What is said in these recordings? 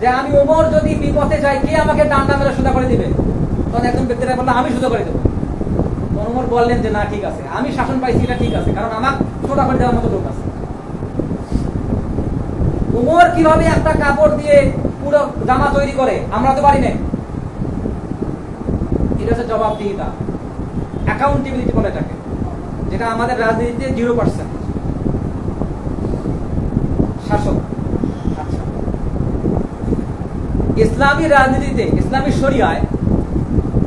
যে আমি ওমর যদি বিপথে যাই, কে আমাকে ডান্ডা মেরে সোজা করে দিবে? তখন একজন ব্যক্তিরা বলল, আমি সোজা করে দেবো। ওমর বললেন যে, না, ঠিক আছে। আমি শাসন পাইছি, এটা ঠিক আছে, কারণ আমার সোজা করে দেওয়ার মতো লোক আছে। উমর কীভাবে একটা কাপড় দিয়ে পুরো জামা তৈরি করে? আমরা তো পারি না এটা হচ্ছে জবাবদিহিতা অ্যাকাউন্টেবিলিটি বলে এটাকে, যেটা আমাদের রাজনীতিতে জিরো পার্সেন্ট শাসক আচ্ছা ইসলামী রাজনীতিতে, ইসলামী শরিয়ায়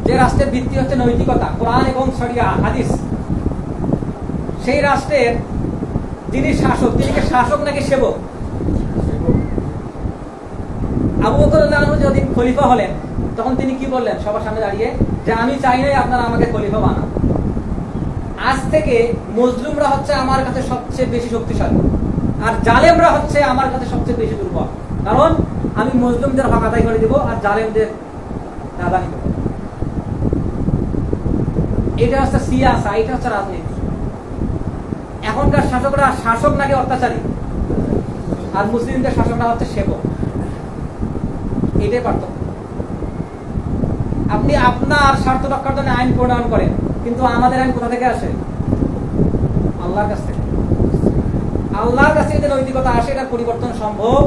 যে রাষ্ট্রের ভিত্তি হচ্ছে নৈতিকতা, কোরআন এবং শরিয়া, হাদিস, সেই রাষ্ট্রের যিনি শাসক, তিনি শাসক নাকি সেবক? আবু বকর রাদিয়াল্লাহু আনহু খলিফা হলেন, তখন তিনি কি বললেন? সবার সামনে দাঁড়িয়ে, যে আমি চাই নাই আপনারা আমাকে খলিফা বানান। আজ থেকে মজলুমরা হচ্ছে আমার কাছে সবচেয়ে বেশি শক্তিশালী। আর জালেমরা হচ্ছে আমার কাছে সবচেয়ে বেশি দুর্বল। কারণ আমি মজলুমদের হক আদায় করে দেবো আর জালেমদের আদানি দেবো এটা হচ্ছে সিয়াসা এটা হচ্ছে রাজনীতি। এখনকার শাসকরা শাসক নাকি অত্যাচারী? আর মুসলিমদের শাসকরা হচ্ছে সেবক। এটাই পার্থক্য। আপনি আপনার স্বার্থ রক্ষার জন্য আইন প্রণয়ন করেন, কিন্তু আমাদের আইন কোথা থেকে আসে? আল্লাহর কাছ থেকে। আল্লাহর কাছে নৈতিকতা আসে, এটার পরিবর্তন সম্ভব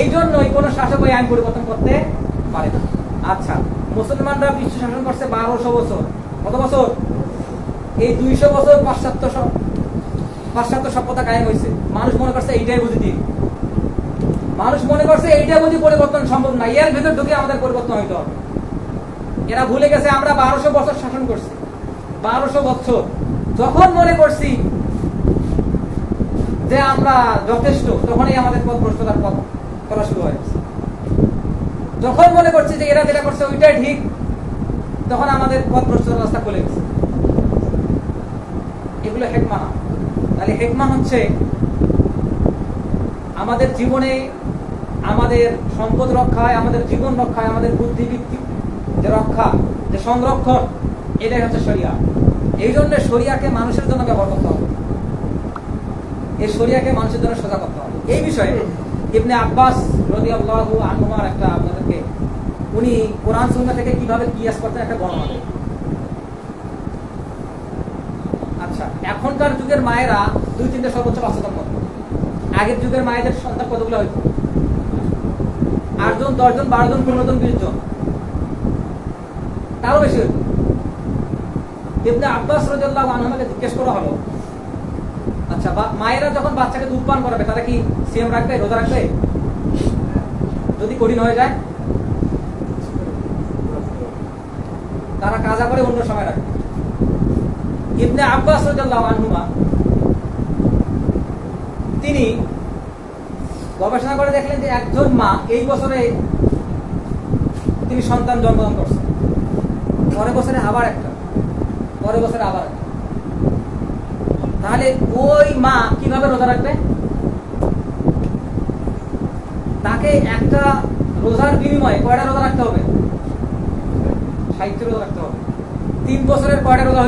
এই জন্যই কোনো শাসক ওই আইন পরিবর্তন করতে পারে না। আচ্ছা মুসলমানরা বিশ্ব শাসন করছে বারোশো বছর। কত বছর? এই দুইশো বছর পাশ্চাত্য পাশ্চাত্য সভ্যতা কায়েম হয়েছে। মানুষ মনে করছে এইটাই বুঝি দিন। মানুষ মনে করছে এইটা বুঝি পরিবর্তন সম্ভব না। এর ভেতর ঢুকে আমাদের পরিবর্তন হইতে হবে। এরা ভুলে গেছে আমরা বারোশো বছর শাসন করছি। বারোশো বছর। যখন মনে করছি যে আমরা যথেষ্ট, তখনই আমাদের পথ ভ্রষ্টতার পথ করা শুরু হয়ে। গেছে যখন মনে করছি যে এরা যেটা করছে ওইটাই ঠিক, তখন আমাদের পথ ভ্রষ্টতার রাস্তা খুলে গেছে। এগুলো হেকমা। তাহলে হেকমা হচ্ছে আমাদের জীবনে আমাদের সম্পদ রক্ষায়, আমাদের জীবন রক্ষায়, আমাদের বুদ্ধিবৃত্তি যে রক্ষা, যে সংরক্ষণ, এটাই হচ্ছে শরিয়া। এই জন্য শরিয়াকে মানুষের জন্য ব্যবহার করতে হবে। এই শরিয়াকে মানুষের জন্য সোজা করতে হবে। এই বিষয়ে ইবনে আব্বাস রদি আল্লাহ আনহুমার একটা আপনাদেরকে, উনি কোরআন সুন্নাহ থেকে কীভাবে কিয়াস করতেন একটা বর্ণনা দেন। আচ্ছা এখনকার যুগের মায়েরা দুই তিনটে সর্বোচ্চ বাচ্চাদের মতো আগের যুগের মায়েদের সন্তান কতগুলো হইতো? আটজন, দশজন বারো জন পনেরো জন বিশ জন তারও বেশি হইতো। ইবনে আব্বাস রাদিয়াল্লাহু আনহুকে জিজ্ঞেস করা হলো আচ্ছা বা- মায়েরা যখন বাচ্চাকে দুধ পান করাবে তারা কি সিএম রাখবে, রোজা রাখবে? যদি কঠিন হয়ে যায়? তারা কাজা করে অন্য সময় রাখবে ইবনে আব্বাস আনহুমা, তিনি গবেষণা করে দেখলেন যে একজন মা এই বছরে তিনি সন্তান জন্মগ্রহণ করছেন। পরের বছরে আবার একটা, পরের বছরে আবার একটা। তাহলে ওই মা কীভাবে রোজা রাখবে? তাকে একটা রোজার বিনিময়ে কয়টা রোজা রাখতে হবে? ষাটটি রোজা রাখতে হবে। তিন বছরের কয়টা রোজা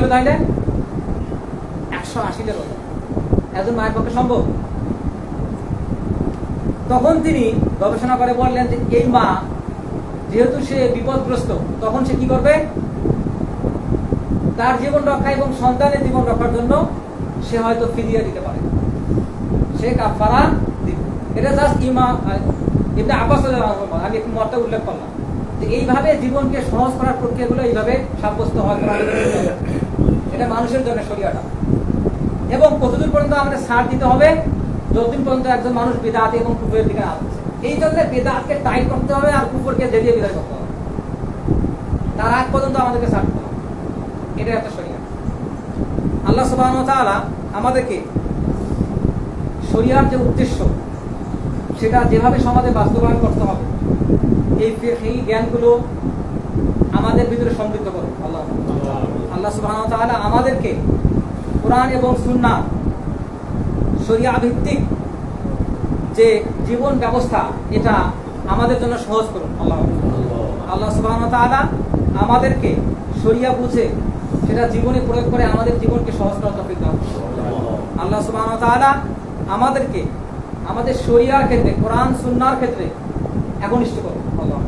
একশো আশিটা রোজা। একজন মায়ের পক্ষে সম্ভব? তখন তিনি গবেষণা করে বললেন যে এই মা যেহেতু সে বিপদগ্রস্ত, তখন সে কি করবে? তার জীবন রক্ষা এবং সন্তানের জীবন রক্ষার জন্য সে হয়তো ফিরিয়ে দিতে পারে। সে কাফারা এটা জাস্ট ইমা এটা আব্বাস আমি একটু মতটা উল্লেখ করলাম। যে এইভাবে জীবনকে সহজ করার প্রক্রিয়াগুলো এইভাবে সাব্যস্ত হয় এটা মানুষের জন্য শরিয়াটা। এবং কতদূর পর্যন্ত আমাদের ছাড় দিতে হবে? যতদিন পর্যন্ত একজন মানুষ বেদাত এবং কুকুরের দিকে আসছে এই জন্য বেদাতকে টাইট করতে হবে আর কুকুরকে জেরিয়ে বিদায় করতে হবে। তার আগ পর্যন্ত আমাদেরকে ছাড় দিতে হবে। এটা একটা শরিয়া। আল্লাহ সুবহানাহু ওয়া তাআলা আমাদেরকে শরিয়ার যে উদ্দেশ্য সেটা যেভাবে সমাজে বাস্তবায়ন করতে হবে এই এই জ্ঞানগুলো আমাদের ভিতরে সমৃদ্ধ করুন আল্লাহ আল্লাহ সুবহানাহু ওয়া তাআলা আমাদেরকে কোরআন এবং সুন্নাহ শরিয়া ভিত্তিক যে জীবন ব্যবস্থা এটা আমাদের জন্য সহজ করুন। আল্লাহ আল্লাহ সুবহানাহু ওয়া তাআলা আমাদেরকে সরিয়া বুঝে সেটা জীবনে প্রয়োগ করে আমাদের জীবনকে সহজ করার তফিক দান আল্লাহ সুবাহ আমাদেরকে, আমাদের শরিয়ার ক্ষেত্রে, কোরআন সুন্নার ক্ষেত্রে একনিষ্ঠ আল্লাহ